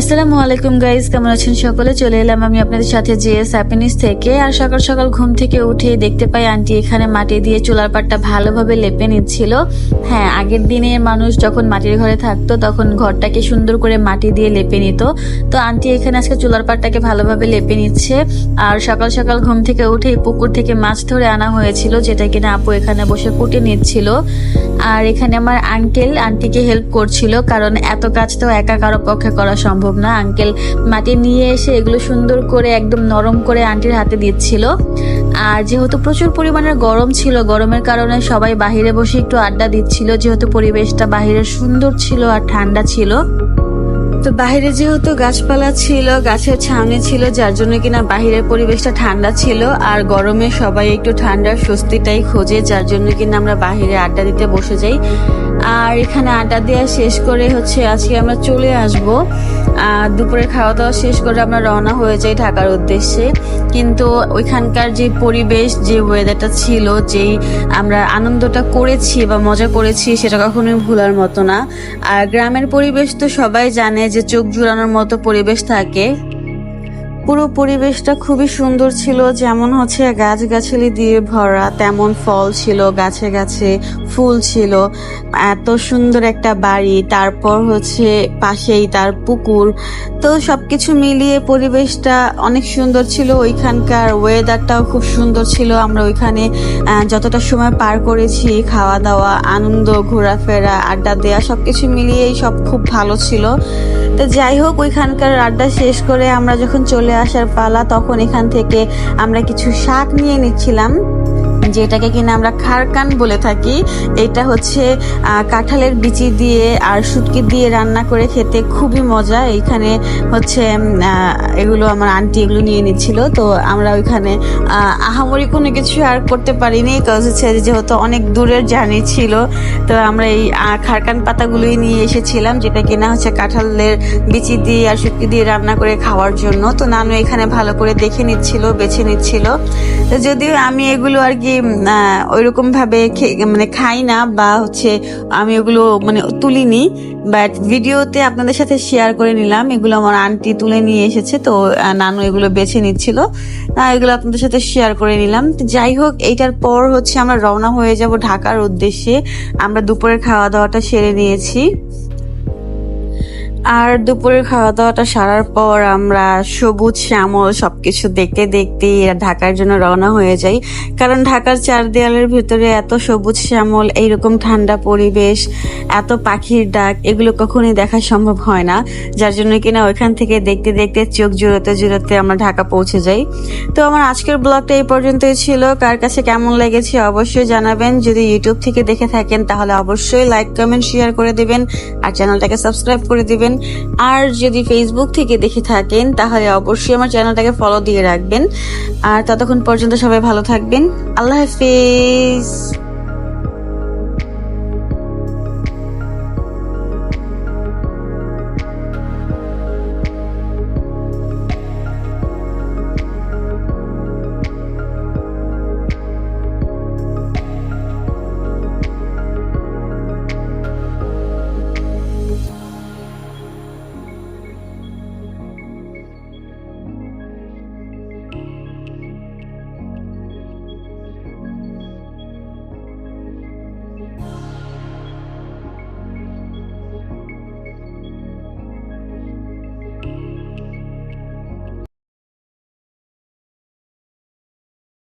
আসসালামু আলাইকুম গাইজ কেমন আছেন সকলে? চলে এলাম আমি আপনাদের সাথে জিএস হ্যাপিনিস থেকে। আর সকাল সকাল ঘুম থেকে উঠে দেখতে পাই আন্টি এখানে মাটি দিয়ে চুলার পাটটা ভালোভাবে লেপে নিচ্ছিল। হ্যাঁ আগের দিনে মানুষ যখন মাটির ঘরে থাকতো, তখন ঘরটাকে সুন্দর করে মাটি দিয়ে লেপে নিত। তো আন্টি এখানে আজকে চুলার পাটটাকে ভালোভাবে লেপে নিচ্ছে। আর সকাল সকাল ঘুম থেকে উঠে পুকুর থেকে মাছ ধরে আনা হয়েছিল, যেটা কিনা আপু এখানে বসে কুটে নিচ্ছিল। আর এখানে আমার আঙ্কেল আন্টিকে হেল্প করছিল, কারণ এত কাজ তো একা কারও পক্ষে করা সম্ভব না। আঙ্কেল মাটি নিয়ে এসে এগুলো সুন্দর করে একদম নরম করে আন্টির হাতে দিচ্ছিল। আর যেহেতু প্রচুর পরিমাণের গরম ছিল, গরমের কারণে সবাই বাহিরে বসে একটু আড্ডা দিচ্ছিল। যেহেতু পরিবেশটা বাহিরে সুন্দর ছিল আর ঠান্ডা ছিল। তো বাইরে যেহেতু গাছপালা ছিল, গাছের ছাউনি ছিল, যার জন্য কিনা বাহিরের পরিবেশটা ঠান্ডা ছিল, আর গরমে সবাই একটু ঠান্ডার স্বস্তিটাই খোঁজে, যার জন্য কিনা আমরা বাহিরে আড্ডা দিতে বসে যাই। আর এখানে আড্ডা দেওয়া শেষ করে হচ্ছে আজকে আমরা চলে আসব। দুপুরে খাওয়া দাওয়া শেষ করে আমরা রওনা হয়ে যাই ঢাকার উদ্দেশ্যে। কিন্তু ওইখানকার যে পরিবেশ, যে ওয়েদারটা ছিল, যেই আমরা আনন্দটা করেছি বা মজা করেছি, সেটা কখনোই ভুলার মতো না। আর গ্রামের পরিবেশ তো সবাই জানে যে চোখ জুড়ানোর মতো পরিবেশ থাকে পুরো পরিবেশটা খুবই সুন্দর ছিল, যেমন হচ্ছে গাছগাছালি দিয়ে ভরা, তেমন ফল ছিল, গাছে গাছে ফুল ছিল। এত সুন্দর একটা বাড়ি, তারপর হচ্ছে পাশেই তার পুকুর। তো সবকিছু মিলিয়ে পরিবেশটা অনেক সুন্দর ছিল। ওইখানকার ওয়েদারটাও খুব সুন্দর ছিল। আমরা ওইখানে যতটা সময় পার করেছি খাওয়া দাওয়া আনন্দ, ঘোরাফেরা, আড্ডা দেওয়া সবকিছু মিলিয়েই সব খুব ভালো ছিল। তো যাই হোক, ওইখানকার আড্ডা শেষ করে আমরা যখন চলে আসার পালা তখন এখান থেকে আমরা কিছু শাক নিয়ে নিচ্ছিলাম। যেটাকে কিনা আমরা খারকান বলে থাকি, এটা হচ্ছে কাঁঠালের বিচি দিয়ে আর শুটকি দিয়ে রান্না করে খেতে খুবই মজা। এইখানে হচ্ছে এগুলো আমার আন্টি এগুলো নিয়ে নিচ্ছিল। তো আমরা ওইখানে আহামরি কোনো কিছু আর করতে পারিনি কাজ হচ্ছে যেহেতু অনেক দূরের জার্নি ছিল, তো আমরা এই খারকান পাতাগুলোই নিয়ে এসেছিলাম, যেটা কিনা হচ্ছে কাঁঠালের বিচি দিয়ে আর শুটকি দিয়ে রান্না করে খাওয়ার জন্য। তো নানু এখানে ভালো করে দেখে নিচ্ছিল, বেছে নিচ্ছিল। তো যদিও আমি এগুলো আর কি ওইরকম ভাবে মানে খাই না বা হচ্ছে আমি ওগুলো মানে তুলিনি বাট ভিডিওতে আপনাদের সাথে শেয়ার করে নিলাম। এগুলো আমার আন্টি তুলে নিয়ে এসেছে, তো নানু এগুলো বেছে নিচ্ছিল। এগুলো আপনাদের সাথে শেয়ার করে নিলাম। যাই হোক, এইটার পর হচ্ছে আমরা রওনা হয়ে যাব ঢাকার উদ্দেশ্যে। আমরা দুপুরের খাওয়া দাওয়াটা সেরে নিয়েছি। আর দুপুরের খাওয়া দাওয়াটা সারার পর আমরা সবুজ শ্যামল সবকিছু দেখতে দেখতে ঢাকার জন্য রওনা হয়ে যাই। কারণ ঢাকার চার দেয়ালের ভিতরে এত সবুজ শ্যামল, এইরকম ঠান্ডা পরিবেশ, এত পাখির ডাক, এগুলো কখনোই দেখা সম্ভব হয় না। যার জন্য কিনা ওইখান থেকে দেখতে দেখতে চোখ জুড়োতে জুড়োতে আমরা ঢাকা পৌঁছে যাই। তো আমার আজকের ব্লগটা এই পর্যন্তই ছিল। কার কাছে কেমন লেগেছে অবশ্যই জানাবেন। যদি ইউটিউব থেকে দেখে থাকেন, তাহলে অবশ্যই লাইক, কমেন্ট, শেয়ার করে দিবেন। আর চ্যানেলটাকে সাবস্ক্রাইব করে দিবেন। আর যদি ফেসবুক থেকে দেখে থাকেন, তাহলে অবশ্যই আমার চ্যানেলটাকে ফলো দিয়ে রাখবেন। আর ততক্ষণ পর্যন্ত সবাই ভালো থাকবেন। আল্লাহ হাফিজ।